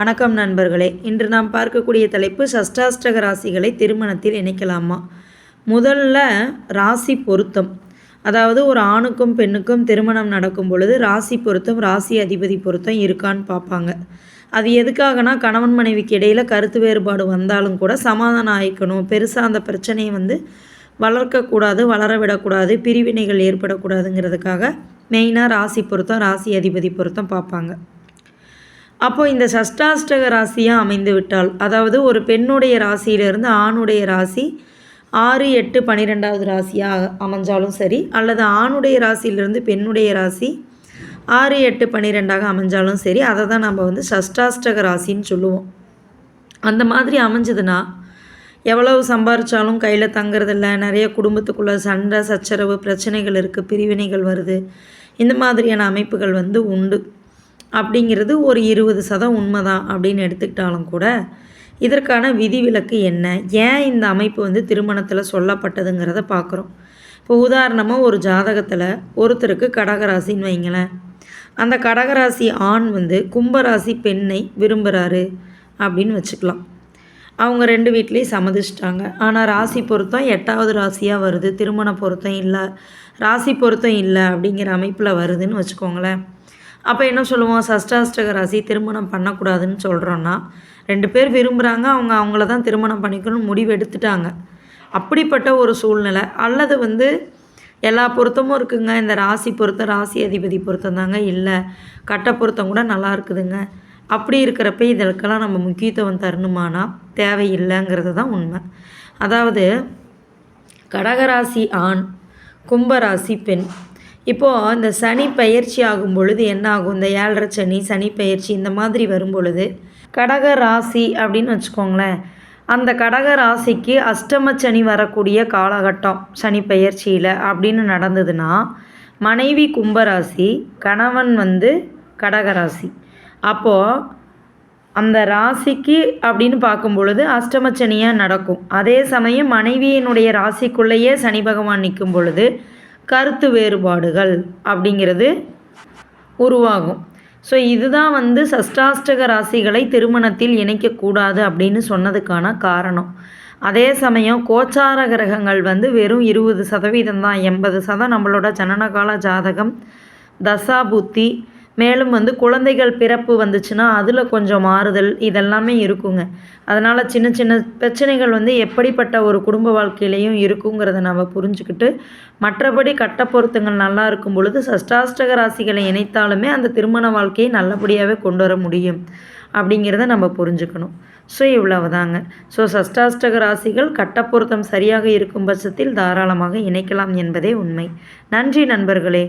வணக்கம் நண்பர்களே. இன்று நாம் பார்க்கக்கூடிய தலைப்பு சஷ்டாஷ்டக ராசிகளை திருமணத்தில் இணைக்கலாமா? முதல்ல ராசி பொருத்தம். அதாவது ஒரு ஆணுக்கும் பெண்ணுக்கும் திருமணம் நடக்கும் பொழுது ராசி பொருத்தம் ராசி அதிபதி பொருத்தம் இருக்கான்னு பார்ப்பாங்க. அது எதுக்காகனா கணவன் மனைவிக்கு இடையில் கருத்து வேறுபாடு வந்தாலும் கூட சமாதானம் ஆயிக்கணும். பெருசாக அந்த பிரச்சனையை வந்து வளர்க்கக்கூடாது வளர விடக்கூடாது பிரிவினைகள் ஏற்படக்கூடாதுங்கிறதுக்காக மெயினாக ராசி பொருத்தம் ராசி அதிபதி பொருத்தம் பார்ப்பாங்க. அப்போ இந்த சஷ்டாஷ்டக ராசியாக அமைந்து விட்டால் அதாவது ஒரு பெண்ணுடைய ராசியிலிருந்து ஆணுடைய ராசி ஆறு எட்டு பன்னிரெண்டாவது ராசியாக அமைஞ்சாலும் சரி அல்லது ஆணுடைய ராசியிலிருந்து பெண்ணுடைய ராசி ஆறு எட்டு பன்னிரெண்டாக அமைஞ்சாலும் சரி அதை தான் நம்ம வந்து சஷ்டாஷ்டக ராசின்னு சொல்லுவோம். அந்த மாதிரி அமைஞ்சதுன்னா எவ்வளவு சம்பாரித்தாலும் கையில் தங்குறதில்ல நிறைய குடும்பத்துக்குள்ளே சண்டை சச்சரவு பிரச்சனைகள் இருக்குது பிரிவினைகள் வருது இந்த மாதிரியான அமைப்புகள் வந்து உண்டு. அப்படிங்கிறது ஒரு இருபது சதம் உண்மைதான் அப்படின்னு எடுத்துக்கிட்டாலும் கூட இதற்கான விதிவிலக்கு என்ன? ஏன் இந்த அமைப்பு வந்து திருமணத்தில் சொல்லப்பட்டதுங்கிறத பார்க்குறோம் இப்போ உதாரணமாக ஒரு ஜாதகத்தில் ஒருத்தருக்கு கடகராசின்னு வைங்களேன். அந்த கடகராசி ஆண் வந்து கும்பராசி பெண்ணை விரும்புகிறாரு அப்படின்னு வச்சுக்கலாம். அவங்க ரெண்டு வீட்லேயும் சம்மதிச்சிட்டாங்க ஆனால் ராசி பொருத்தம் எட்டாவது ராசியாக வருது திருமண பொருத்தம் இல்லை ராசி பொருத்தம் இல்லை அப்படிங்கிற அமைப்பில் வருதுன்னு வச்சுக்கோங்களேன். அப்போ என்ன சொல்லுவோம்? சஷ்டாஷ்டக ராசி திருமணம் பண்ணக்கூடாதுன்னு சொல்கிறோன்னா ரெண்டு பேர் விரும்புகிறாங்க அவங்க அவங்கள தான் திருமணம் பண்ணிக்கணும்னு முடிவு எடுத்துட்டாங்க. அப்படிப்பட்ட ஒரு சூழ்நிலை. அல்லது வந்து எல்லா பொருத்தமும் இருக்குங்க. இந்த ராசி பொருத்தம் ராசி அதிபதி பொருத்தம் தாங்க. இல்லை கட்ட பொருத்தம் கூட நல்லா இருக்குதுங்க. அப்படி இருக்கிறப்ப இதற்கெல்லாம் நம்ம முக்கியத்துவம் தரணுமானா தேவையில்லைங்கிறது தான் உண்மை. அதாவது கடகராசி ஆண் கும்பராசி பெண் இப்போது இந்த சனி பயிற்சி ஆகும் பொழுது என்ன ஆகும் இந்த ஏழரை சனி சனி பயிற்சி இந்த மாதிரி வரும் பொழுது கடக ராசி அப்படின்னு வச்சுக்கோங்களேன். அந்த கடக ராசிக்கு அஷ்டம சனி வரக்கூடிய காலகட்டம் சனி பயிற்சியில் அப்படின்னு நடந்ததுன்னா மனைவி கும்பராசி கணவன் வந்து கடகராசி அப்போது அந்த ராசிக்கு அப்படின்னு பார்க்கும் பொழுது அஷ்டமச்சனியாக நடக்கும். அதே சமயம் மனைவியினுடைய ராசிக்குள்ளேயே சனி பகவான் நிற்கும் பொழுது கருத்து வேறுபாடுகள் அப்படிங்கிறது உருவாகும். ஸோ இதுதான் வந்து சஷ்டாஷ்டக ராசிகளை திருமணத்தில் இணைக்கக்கூடாது அப்படின்னு சொன்னதுக்கான காரணம். அதே சமயம் கோச்சார கிரகங்கள் வந்து வெறும் இருபது சதவீதம் தான் எண்பது சதம் நம்மளோட ஜனனகால ஜாதகம் தசா புத்தி மேலும் வந்து குழந்தைகள் பிறப்பு வந்துச்சுன்னா அதில் கொஞ்சம் மாறுதல் இதெல்லாமே இருக்குங்க. அதனால் சின்ன சின்ன பிரச்சனைகள் வந்து எப்படிப்பட்ட ஒரு குடும்ப வாழ்க்கையிலையும் இருக்குங்கிறத நம்ம புரிஞ்சுக்கிட்டு மற்றபடி கட்ட பொருத்தங்கள் நல்லா இருக்கும் பொழுது சஷ்டாஷ்டக ராசிகளை இணைத்தாலுமே அந்த திருமண வாழ்க்கையை நல்லபடியாகவே கொண்டு வர முடியும் அப்படிங்கிறத நம்ம புரிஞ்சுக்கணும். ஸோ இவ்வளவுதாங்க. ஸோ சஷ்டாஷ்டக ராசிகள் கட்டப்பொருத்தம் சரியாக இருக்கும் பட்சத்தில் தாராளமாக இணைக்கலாம் என்பதே உண்மை. நன்றி நண்பர்களே.